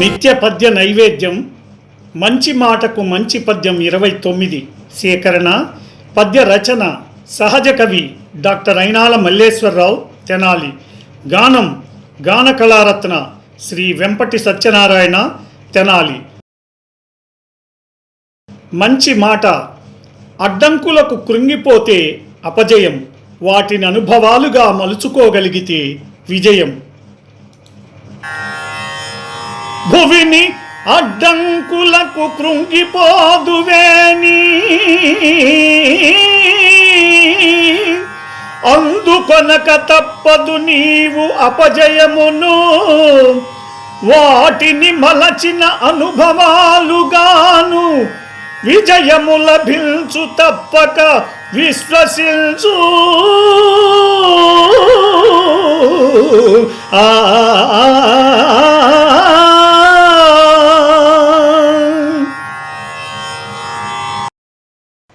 నిత్య పద్య నైవేద్యం మంచి మాటకు మంచి పద్యం ఇరవై తొమ్మిది సేకరణ పద్య రచన సహజ కవి డాక్టర్ అయినాల మల్లేశ్వరరావు తెనాలి గానం గాన కళారత్న శ్రీ వెంపటి సత్యనారాయణ తెనాలి. మంచి మాట అడ్డంకులకు కృంగిపోతే అపజయం వాటిని అనుభవాలుగా మలుచుకోగలిగితే విజయం. భువిని అడ్డంకులకు కృంగిపోదువేని అందుకొనక తప్పదు నీవు అపజయమును. వాటిని మలచిన అనుభవాలుగాను విజయము లభించు తప్పక విశ్వసించు. ఆ.